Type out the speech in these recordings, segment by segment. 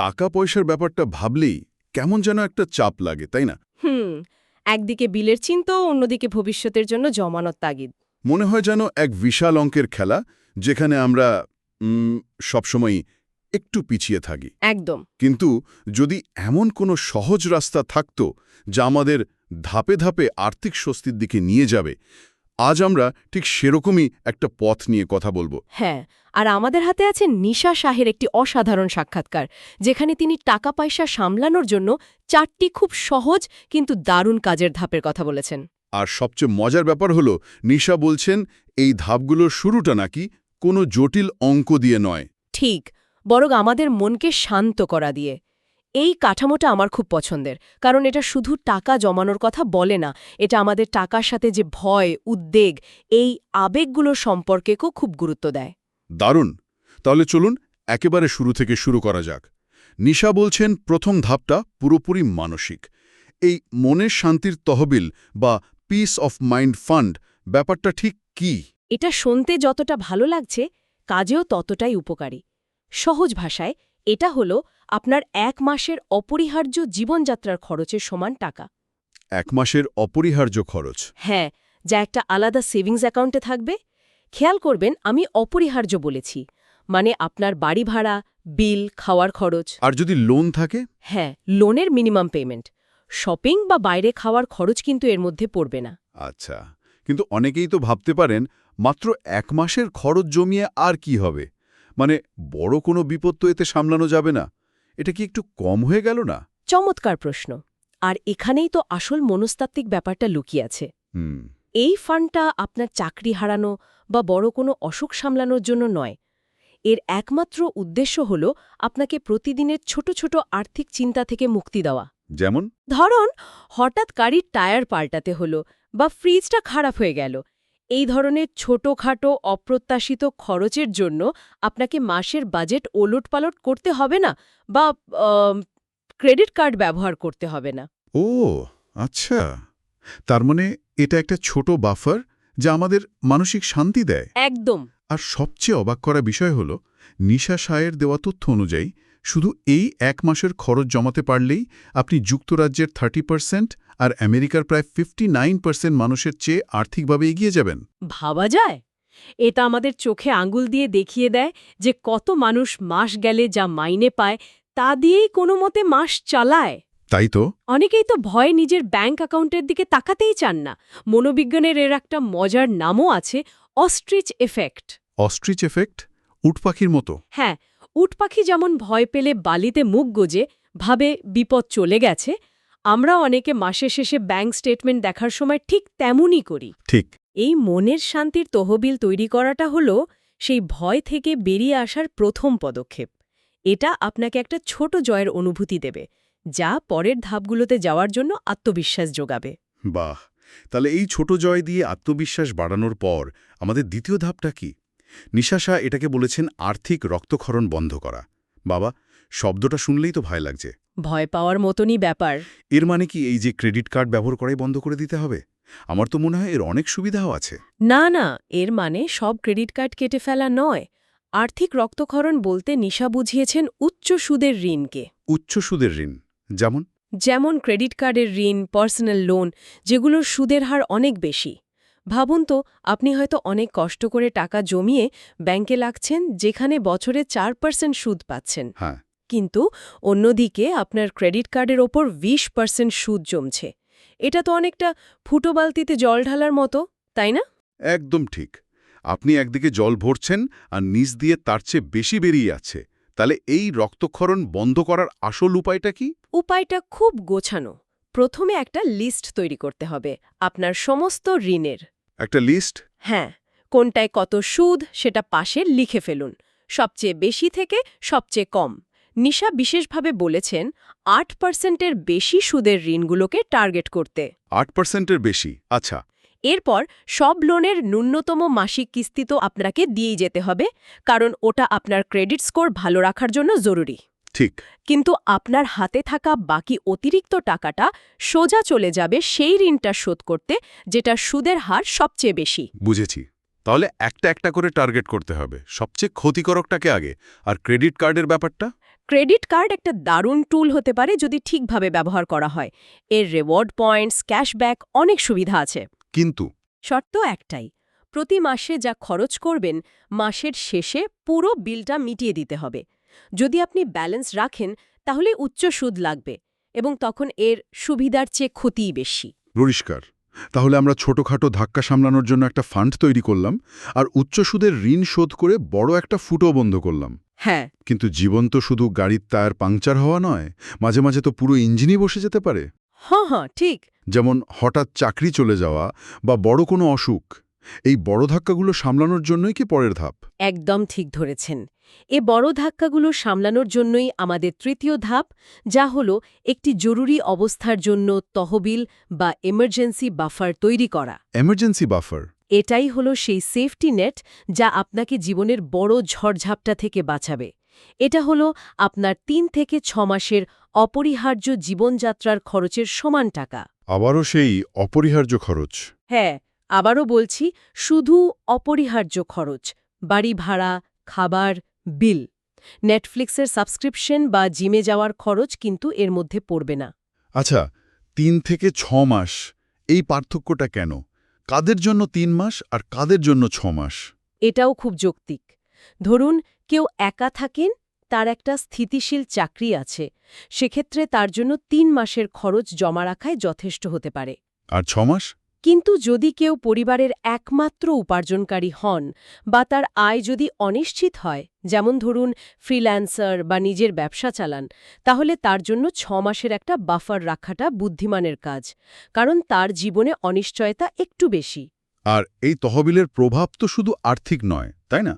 টাকা পয়সার ব্যাপারটা ভাবলেই কেমন যেন একটা চাপ লাগে তাই না? হুম একদিকে বিলের চিন্তা অন্যদিকে ভবিষ্যতের জন্য জমানত তাগিদ। মনে হয় যেন এক বিশাল অঙ্কের খেলা যেখানে আমরা সবসময় একটু পিছিয়ে থাকি। একদম। কিন্তু যদি এমন কোনো সহজ রাস্তা থাকত যা আমাদের ধাপে ধাপে আর্থিক স্বস্তির দিকে নিয়ে যাবে আজ আমরা ঠিক সেরকমই একটা পথ নিয়ে কথা বলব। হ্যাঁ আর আমাদের হাতে আছে নিশা শাহের একটি অসাধারণ সাক্ষাৎকার যেখানে তিনি টাকা পয়সা সামলানোর জন্য চারটি খুব সহজ কিন্তু দারুণ কাজের ধাপের কথা বলেছেন। আর সবচেয়ে মজার ব্যাপার হলো নিশা বলছেন এই ধাপগুলোর শুরুটা নাকি কোনো জটিল অঙ্ক দিয়ে নয়। ঠিক বরং আমাদের মনকে শান্ত করা দিয়ে। এই কাঠামোটা আমার খুব পছন্দের। কারণ এটা শুধু টাকা জমানোর কথা বলে না এটা আমাদের টাকার সাথে যে ভয় উদ্বেগ এই আবেগগুলোর সম্পর্কেকেও খুব গুরুত্ব দেয়। দারুণ! তাহলে চলুন একেবারে শুরু থেকে শুরু করা যাক। নিশা বলছেন প্রথম ধাপটা পুরোপুরি মানসিক। এই মনের শান্তির তহবিল বা পিস অফ মাইন্ড ফান্ড ব্যাপারটা ঠিক কি? এটা শুনতে যতটা ভালো লাগছে কাজেও ততটাই উপকারী। সহজ ভাষায় এটা হলো আপনার এক মাসের অপরিহার্য জীবনযাত্রার খরচের সমান টাকা। এক মাসের অপরিহার্য খরচ। হ্যাঁ যা একটা আলাদা সেভিংস অ্যাকাউন্টে থাকবে। খেয়াল করবেন আমি অপরিহার্য বলেছি। মানে আপনার বাড়ি ভাড়া বিল খাওয়ার খরচ। আর যদি লোন থাকে? হ্যাঁ লোনের মিনিমাম পেমেন্ট। শপিং বা বাইরে খাওয়ার খরচ কিন্তু এর মধ্যে পড়বে না। আচ্ছা কিন্তু অনেকেই তো ভাবতে পারেন মাত্র এক মাসের খরচ জমিয়ে আর কি হবে? মানে বড় কোনো বিপদ তো এতে সামলানো যাবে না। এটা কি একটু কম হয়ে গেল না? চমৎকার প্রশ্ন। আর এখানেই তো আসল মনস্তাত্ত্বিক ব্যাপারটা লুকিয়ে আছে। এই ফান্ডটা আপনার চাকরি হারানো বা বড় কোনো অসুখ সামলানোর জন্য নয়। এর একমাত্র উদ্দেশ্য হল আপনাকে প্রতিদিনের ছোট ছোট আর্থিক চিন্তা থেকে মুক্তি দেওয়া। যেমন? ধরুন হঠাৎ গাড়ির টায়ার পাল্টাতে হলো বা ফ্রিজটা খারাপ হয়ে গেল। এই ধরনের ছোটখাটো অপ্রত্যাশিত খরচের জন্য আপনাকে মাসের বাজেট ওলটপালট করতে হবে না বা ক্রেডিট কার্ড ব্যবহার করতে হবে না। ও আচ্ছা। তার মানে এটা একটা ছোট বাফার যা আমাদের মানসিক শান্তি দেয়। একদম। আর সবচেয়ে অবাক করা বিষয় হল নিশা সায়ের দেওয়া তথ্য অনুযায়ী শুধু এই এক মাসের খরচ জমাতে পারলেই আপনি যুক্তরাজ্যের থার্টি পার্সেন্ট আর আমেরিকার প্রায় ফিফটি নাইন পার্সেন্ট মানুষের চেয়ে আর্থিকভাবে এগিয়ে যাবেন। ভাবা যায়? এটা আমাদের চোখে আঙ্গুল দিয়ে দেখিয়ে দেয় যে কত মানুষ মাস গেলে যা মাইনে পায় তা দিয়েই কোনো মতে মাস চালায়। তাই তো। অনেকেই তো ভয়ে নিজের ব্যাংক অ্যাকাউন্টের দিকে তাকাতেই চান না। মনোবিজ্ঞানের এর একটা মজার নামও আছে অস্ট্রিচ এফেক্ট। Ostrich effect? উটপাখির মতো। হ্যাঁ উট পাখি যেমন ভয় পেলে বালিতে মুখ গোজে ভাবে বিপদ চলে গেছে আমরা অনেকে মাসে শেষে ব্যাংক স্টেটমেন্ট দেখার সময় ঠিক তেমনই করি। ঠিক। এই মনের শান্তির তহবিল তৈরি করাটা হলো সেই ভয় থেকে বেরিয়ে আসার প্রথম পদক্ষেপ। এটা আপনাকে একটা ছোট জয়ের অনুভূতি দেবে যা পরের ধাপগুলোতে যাওয়ার জন্য আত্মবিশ্বাস যোগাবে। বাহ! তাহলে এই ছোট জয় দিয়ে আত্মবিশ্বাস বাড়ানোর পর আমাদের দ্বিতীয় ধাপটা কি? নিশাশা এটাকে বলেছেন আর্থিক রক্তক্ষরণ বন্ধ করা। বাবা শব্দটা শুনলেই তো ভয় লাগছে। ভয় পাওয়ার মতনই ব্যাপার। এর মানে কি এই যে ক্রেডিট কার্ড ব্যবহার করাই বন্ধ করে দিতে হবে? আমার তো মনে হয় এর অনেক সুবিধাও আছে। না না এর মানে সব ক্রেডিট কার্ড কেটে ফেলা নয়। আর্থিক রক্তক্ষরণ বলতে নিশা বুঝিয়েছেন উচ্চ সুদের ঋণকে। উচ্চ সুদের ঋণ যেমন? যেমন ক্রেডিট কার্ডের ঋণ পার্সোনাল লোন যেগুলোর সুদের হার অনেক বেশি। ভাবুন তো আপনি হয়তো অনেক কষ্ট করে টাকা জমিয়ে ব্যাংকে লাগছেন যেখানে বছরে চার পার্সেন্ট সুদ পাচ্ছেন। হ্যাঁ। কিন্তু অন্যদিকে আপনার ক্রেডিট কার্ডের ওপর ২০ পার্সেন্ট সুদ জমছে। এটা তো অনেকটা ফুটো বালতিতে জল ঢালার মতো তাই না? একদম ঠিক। আপনি একদিকে জল ভরছেন আর নিচ দিয়ে তার চেয়ে বেশি বেরিয়ে আছে তাহলে এই রক্তক্ষরণ বন্ধ করার আসল উপায়টা কি? উপায়টা খুব গোছানো। প্রথমে একটা লিস্ট তৈরি করতে হবে আপনার সমস্ত ঋণের। একটা লিস্ট হ্যাঁ কোনটায় কত সুদ সেটা পাশে লিখে ফেলুন। সবচেয়ে বেশি থেকে সবচেয়ে কম। নিশা বিশেষভাবে বলেছেন আট পার্সেন্টের বেশি সুদের ঋণগুলোকে টার্গেট করতে। আট পার্সেন্টের বেশি? আচ্ছা। এরপর সব লোনের ন্যূনতম মাসিক কিস্তি তো আপনাকে দিয়েই যেতে হবে কারণ ওটা আপনার ক্রেডিট স্কোর ভালো রাখার জন্য জরুরি। ঠিক। কিন্তু আপনার হাতে থাকা বাকি অতিরিক্ত টাকাটা সোজা চলে যাবে সেই ঋণটা শোধ করতে যেটা সুদের হার সবচেয়ে বেশি। বুঝেছি। তাহলে একটা একটা করে টার্গেট করতে হবে। সবচেয়ে ক্ষতিকরকটাকে আগে। আর ক্রেডিট কার্ডের ব্যাপারটা? ক্রেডিট কার্ড একটা দারুণ টুল হতে পারে যদি ঠিকভাবে ব্যবহার করা হয়। এর রেওয়ার্ড পয়েন্টস ক্যাশব্যাক অনেক সুবিধা আছে। কিন্তু? শর্ত একটাই। প্রতি মাসে যা খরচ করবেন মাসের শেষে পুরো বিলটা মিটিয়ে দিতে হবে। যদি আপনি ব্যালেন্স রাখেন তাহলে উচ্চ সুদ লাগবে এবং তখন এর সুবিধার চেয়ে ক্ষতিই বেশি। পরিষ্কার। তাহলে আমরা ছোটখাটো ধাক্কা সামলানোর জন্য একটা ফান্ড তৈরি করলাম আর উচ্চ সুদের ঋণ শোধ করে বড় একটা ফুটো বন্ধ করলাম। হ্যাঁ। কিন্তু জীবন তো শুধু গাড়ির টায়ার পাংচার হওয়া নয় মাঝে মাঝে তো পুরো ইঞ্জিনই বসে যেতে পারে। হ্যাঁ হ্যাঁ ঠিক। যেমন হঠাৎ চাকরি চলে যাওয়া বা বড় কোনো অসুখ এই বড় ধাক্কাগুলো সামলানোর জন্যই কি পরের ধাপ? একদম ঠিক ধরেছেন। এ বড় ধাক্কাগুলো সামলানোর জন্যই আমাদের তৃতীয় ধাপ যা হল একটি জরুরি অবস্থার জন্য তহবিল বা এমার্জেন্সি বাফার তৈরি করা। এমার্জেন্সি বাফার এটাই হলো সেই সেফটি নেট যা আপনাকে জীবনের বড় ঝড়ঝাপটা থেকে বাঁচাবে। এটা হলো আপনার তিন থেকে ছ মাসের অপরিহার্য জীবনযাত্রার খরচের সমান টাকা। আবারও সেই অপরিহার্য খরচ। হ্যাঁ আবারও বলছি শুধু অপরিহার্য খরচ। বাড়ি ভাড়া খাবার বিল। নেটফ্লিক্সের সাবস্ক্রিপশন বা জিমে যাওয়ার খরচ কিন্তু এর মধ্যে পড়বে না। আচ্ছা তিন থেকে ছ মাস এই পার্থক্যটা কেন? কাদের জন্য তিন মাস আর কাদের জন্য ছ মাস? এটাও খুব যৌক্তিক। ধরুন কেউ একা থাকেন তার একটা স্থিতিশীল চাকরি আছে সেক্ষেত্রে তার জন্য তিন মাসের খরচ জমা রাখায় যথেষ্ট হতে পারে। আর ছ মাস? কিন্তু যদি কেউ পরিবারের একমাত্র উপার্জনকারী হন বা তার আয় যদি অনিশ্চিত হয় যেমন ধরুন ফ্রিল্যান্সার বা নিজের ব্যবসা চালান তাহলে তার জন্য ছ মাসের একটা বাফার রাখাটা বুদ্ধিমানের কাজ কারণ তার জীবনে অনিশ্চয়তা একটু বেশি। আর এই তহবিলের প্রভাব তো শুধু আর্থিক নয় তাই না?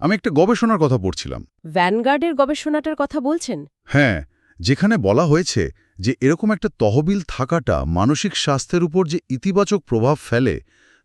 আমি একটা গবেষণার কথা পড়ছিলাম। ভ্যানগার্ডের গবেষণাটার কথা বলছেন? হ্যাঁ যেখানে বলা হয়েছে যে এরকম একটা তহবিল থাকাটা মানসিক স্বাস্থ্যের উপর যে ইতিবাচক প্রভাব ফেলে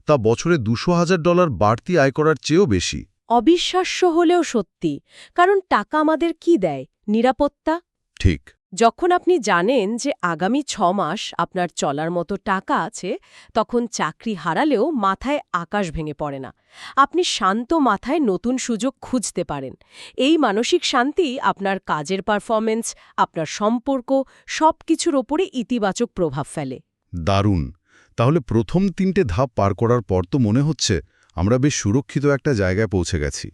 তা বছরে দুশো হাজার ডলার বাড়তি আয় করার চেয়েও বেশি। অবিশ্বাস্য হলেও সত্যি কারণ টাকা আমাদের কি দেয়? নিরাপত্তা? ঠিক। যখন আপনি জানেন যে আগামী ছ মাস আপনার চলার মতো টাকা আছে, তখন চাকরি হারালেও মাথায় আকাশ ভেঙে পড়ে না। আপনি শান্ত মাথায় নতুন সুযোগ খুঁজতে পারেন। এই মানসিক শান্তি আপনার কাজের পারফরমেন্স আপনার সম্পর্ক সব কিছুর ওপরে ইতিবাচক প্রভাব ফেলে। দারুণ! তাহলে প্রথম তিনটে ধাপ পার করার পর তো মনে হচ্ছে আমরা বেশ সুরক্ষিত একটা জায়গায় পৌঁছে গেছি।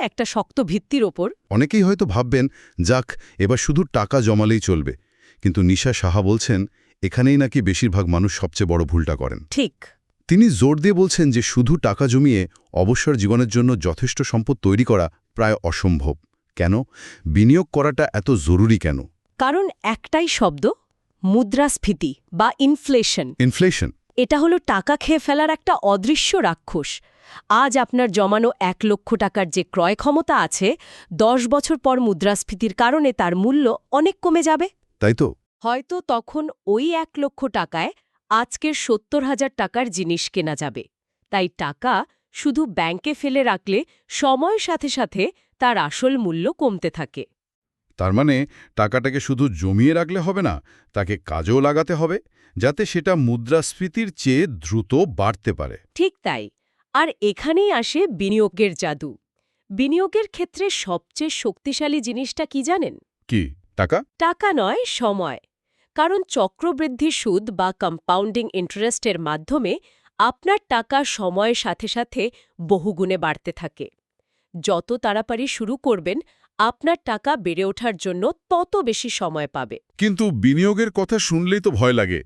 একটা শক্ত ভিত্তির ওপর অনেকেই হয়তো ভাববেন যাক এবার শুধু টাকা জমালেই চলবে। কিন্তু নিশা সাহা বলছেন এখানেই নাকি বেশিরভাগ মানুষ সবচেয়ে বড় ভুলটা করেন। ঠিক। তিনি জোর দিয়ে বলছেন যে শুধু টাকা জমিয়ে অবসর জীবনের জন্য যথেষ্ট সম্পদ তৈরি করা প্রায় অসম্ভব। কেন? বিনিয়োগ করাটা এত জরুরি কেন? কারণ একটাই শব্দ মুদ্রাস্ফীতি বা ইনফ্লেশন ইনফ্লেশন এটা হলো টাকা খেয়ে ফেলার একটা অদৃশ্য রাক্ষস। আজ আপনার জমানো এক লক্ষ টাকার যে ক্রয় ক্ষমতা আছে দশ বছর পর মুদ্রাস্ফীতির কারণে তার মূল্য অনেক কমে যাবে। তাই তো। হয়তো তখন ওই এক লক্ষ টাকায় আজকের সত্তর হাজার টাকার জিনিস কেনা যাবে। তাই টাকা শুধু ব্যাংকে ফেলে রাখলে সময়ের সাথে সাথে তার আসল মূল্য কমতে থাকে। তার মানে টাকাটাকে শুধু জমিয়ে রাখলে হবে না তাকে কাজেও লাগাতে হবে যাতে সেটা মুদ্রাস্ফীতির চেয়ে দ্রুত বাড়তে পারে। ঠিক তাই। আর এখানেই আসে বিনিয়োগের জাদু। বিনিয়োগের ক্ষেত্রে সবচেয়ে শক্তিশালী জিনিসটা কি জানেন? কি? টাকা? টাকা নয় সময়। কারণ চক্রবৃদ্ধি সুদ বা কম্পাউন্ডিং ইন্টারেস্টের মাধ্যমে আপনার টাকা সময়ের সাথে সাথে বহুগুণে বাড়তে থাকে। যত তাড়াতাড়ি শুরু করবেন আপনার টাকা বেড়ে ওঠার জন্য তত বেশি সময় পাবে। কিন্তু বিনিয়োগের কথা শুনলেই তো ভয় লাগে।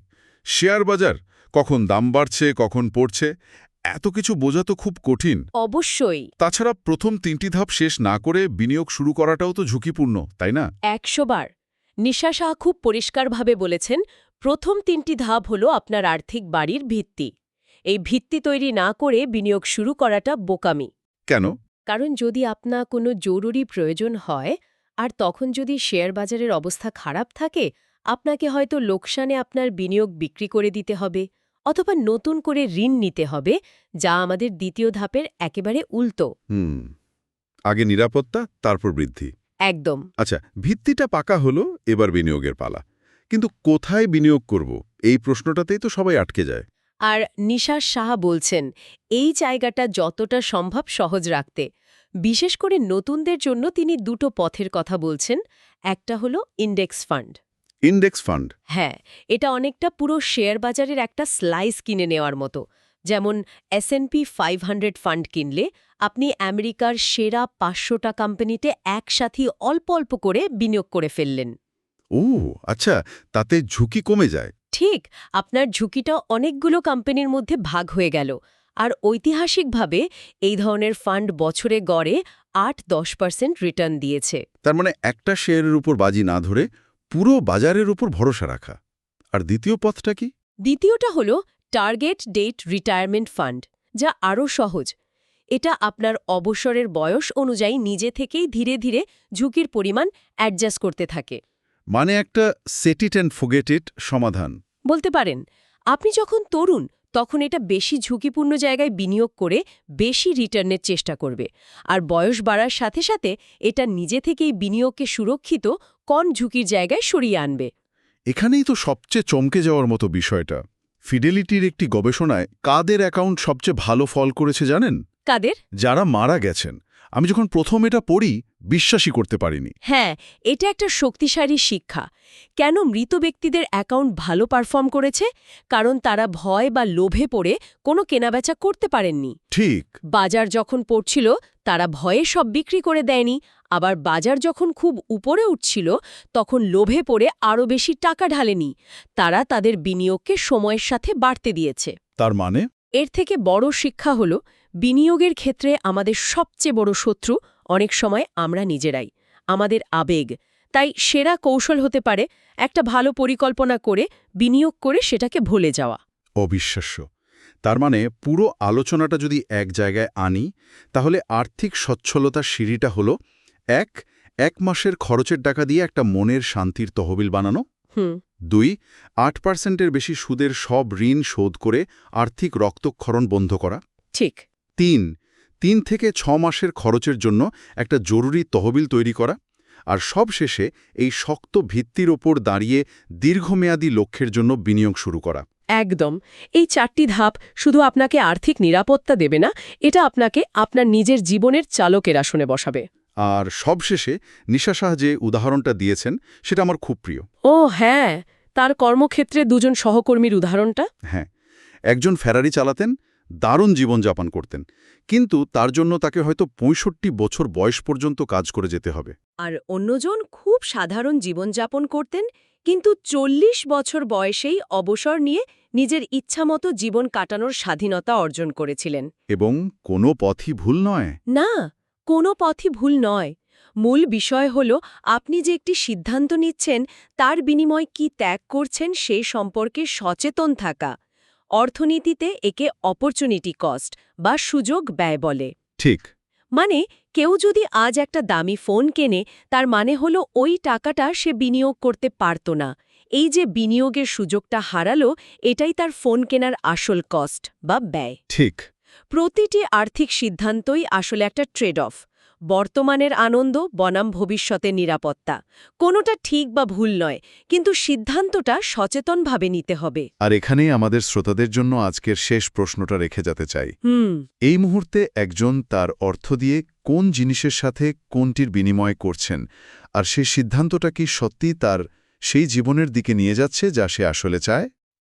শেয়ার বাজার কখন দাম বাড়ছে কখন পড়ছে এত কিছু বোঝা তো খুব কঠিন। অবশ্যই। তাছাড়া প্রথম তিনটি ধাপ শেষ না করে বিনিয়োগ শুরু করাটাও তো ঝুঁকিপূর্ণ তাই না? একশোবার নিশা শাহ খুব পরিষ্কারভাবে বলেছেন প্রথম তিনটি ধাপ হল আপনার আর্থিক বাড়ির ভিত্তি। এই ভিত্তি তৈরি না করে বিনিয়োগ শুরু করাটা বোকামি। কেন? কারণ যদি আপনার কোনো জরুরি প্রয়োজন হয় আর তখন যদি শেয়ার বাজারের অবস্থা খারাপ থাকে আপনাকে হয়তো লোকসানে আপনার বিনিয়োগ বিক্রি করে দিতে হবে। অথবা নতুন করে ঋণ নিতে হবে যা আমাদের দ্বিতীয় ধাপের একেবারে উল্টো। হুম আগে নিরাপত্তা তারপর বৃদ্ধি। একদম। আচ্ছা ভিত্তিটা পাকা হলো এবার বিনিয়োগের পালা। কিন্তু কোথায় বিনিয়োগ করব? এই প্রশ্নটাতেই তো সবাই আটকে যায়। আর নিশাস সাহা বলছেন এই জায়গাটা যতটা সম্ভব সহজ রাখতে। বিশেষ করে নতুনদের জন্য তিনি দুটো পথের কথা বলছেন একটা হলো ইন্ডেক্স ফান্ড। Index fund. হ্যাঁ এটা অনেকটা পুরো শেয়ার বাজারের একটা স্লাইস কিনে নেওয়ার মতো। যেমন এসএনপি ফাইভ হান্ড্রেড ফান্ড কিনলে আপনি আমেরিকার সেরা পাঁচশোটা কোম্পানিতে একসাথে অল্প অল্প করে বিনিয়োগ করে ফেললেন। ও আচ্ছা তাতে ঝুঁকি কমে যায়। ঠিক আপনার ঝুঁকিটা অনেকগুলো কোম্পানির মধ্যে ভাগ হয়ে গেল। আর ঐতিহাসিকভাবে এই ধরনের ফান্ড বছরে গড়ে আট দশ পার্সেন্ট রিটার্ন দিয়েছে। তার মানে একটা শেয়ারের উপর বাজি না ধরে পুরো বাজারের উপর ভরসা রাখা। আর দ্বিতীয় পথটা কি? দ্বিতীয়টা হল টার্গেট ডেট রিটায়ারমেন্ট ফান্ড যা আরও সহজ। এটা আপনার অবসরের বয়স অনুযায়ী নিজে থেকেই ধীরে ধীরে ঝুঁকির পরিমাণ অ্যাডজাস্ট করতে থাকে। মানে একটা সেটিট অ্যান্ড ফোগেটিট সমাধান। বলতে পারেন আপনি যখন তরুণ তখন এটা বেশি ঝুঁকিপূর্ণ জায়গায় বিনিয়োগ করে বেশি রিটার্নের চেষ্টা করবে। আর বয়স বাড়ার সাথে সাথে এটা নিজে থেকেই বিনিয়োগকে সুরক্ষিত কম ঝুঁকির জায়গায় সরিয়ে আনবে। এখানেই তো সবচেয়ে চমকে যাওয়ার মতো বিষয়টা। ফিডেলিটির একটি গবেষণায় কাদের অ্যাকাউন্ট সবচেয়ে ভালো ফল করেছে জানেন? কাদের? যারা মারা গেছেন। আমি যখন প্রথম এটা পড়ি বিশ্বাসই করতে পারিনি। হ্যাঁ এটা একটা শক্তিশালী শিক্ষা। কেন মৃত ব্যক্তিদের অ্যাকাউন্ট ভালো পারফর্ম করেছে? কারণ তারা ভয় বা লোভে পড়ে কোনো কেনাবেচা করতে পারেননি। ঠিক। বাজার যখন পড়ছিল তারা ভয়ে সব বিক্রি করে দেয়নি। আবার বাজার যখন খুব উপরে উঠছিল তখন লোভে পড়ে আরও বেশি টাকা ঢালেনি। তারা তাদের বিনিয়োগকে সময়ের সাথে বাড়তে দিয়েছে। তার মানে? এর থেকে বড় শিক্ষা হল বিনিয়োগের ক্ষেত্রে আমাদের সবচেয়ে বড় শত্রু অনেক সময় আমরা নিজেরাই আমাদের আবেগ। তাই সেরা কৌশল হতে পারে একটা ভালো পরিকল্পনা করে বিনিয়োগ করে সেটাকে ভুলে যাওয়া। অবিশ্বাস্য। তার মানে পুরো আলোচনাটা যদি এক জায়গায় আনি তাহলে আর্থিক সচ্ছলতার সিঁড়িটা হল এক এক মাসের খরচের টাকা দিয়ে একটা মনের শান্তির তহবিল বানানো। দুই আট পার্সেন্টের বেশি সুদের সব ঋণ শোধ করে আর্থিক রক্তক্ষরণ বন্ধ করা। ঠিক। তিন তিন থেকে ছ মাসের খরচের জন্য একটা জরুরি তহবিল তৈরি করা আর সবশেষে এই শক্ত ভিত্তির ওপর দাঁড়িয়ে দীর্ঘমেয়াদী লক্ষ্যের জন্য বিনিয়োগ শুরু করা। একদম। এই চারটি ধাপ শুধু আপনাকে আর্থিক নিরাপত্তা দেবে না এটা আপনাকে আপনার নিজের জীবনের চালকের আসনে বসাবে। আর সবশেষে নিশা শাহ যে উদাহরণটা দিয়েছেন সেটা আমার খুব প্রিয়। ও হ্যাঁ তার কর্মক্ষেত্রে দুজন সহকর্মীর উদাহরণটা। হ্যাঁ একজন ফেরারি চালাতেন দারুণ জীবনযাপন করতেন। কিন্তু তার জন্য তাকে হয়তো পঁয়ষট্টি বছর বয়স পর্যন্ত কাজ করে যেতে হবে। আর অন্যজন খুব সাধারণ জীবনযাপন করতেন কিন্তু চল্লিশ বছর বয়সেই অবসর নিয়ে নিজের ইচ্ছামতো জীবন কাটানোর স্বাধীনতা অর্জন করেছিলেন। এবং কোনো পথই ভুল নয়। না কোনো পথই ভুল নয়। মূল বিষয় হল আপনি যে একটি সিদ্ধান্ত নিচ্ছেন তার বিনিময় কি ত্যাগ করছেন সে সম্পর্কে সচেতন থাকা। অর্থনীতিতে একে অপরচুনিটি কস্ট বা সুযোগ ব্যয় বলে। ঠিক। মানে কেউ যদি আজ একটা দামি ফোন কেনে তার মানে হলো ওই টাকাটা সে বিনিয়োগ করতে পারত না। এই যে বিনিয়োগের সুযোগটা হারালো এটাই তার ফোন কেনার আসল কস্ট বা ব্যয়। ঠিক। প্রতিটি আর্থিক সিদ্ধান্তই আসলে একটা ট্রেড অফ বর্তমানের আনন্দ বনাম ভবিষ্যতের নিরাপত্তা। কোনোটা ঠিক বা ভুল নয় কিন্তু সিদ্ধান্তটা সচেতনভাবে নিতে হবে। আর এখানেই আমাদের শ্রোতাদের জন্য আজকের শেষ প্রশ্নটা রেখে যেতে চাই। হুম। এই মুহূর্তে একজন তার অর্থ দিয়ে কোন জিনিসের সাথে কোনটির বিনিময় করছেন আর সেই সিদ্ধান্তটা কি সত্যি তার সেই জীবনের দিকে নিয়ে যাচ্ছে যা সে আসলে চায়?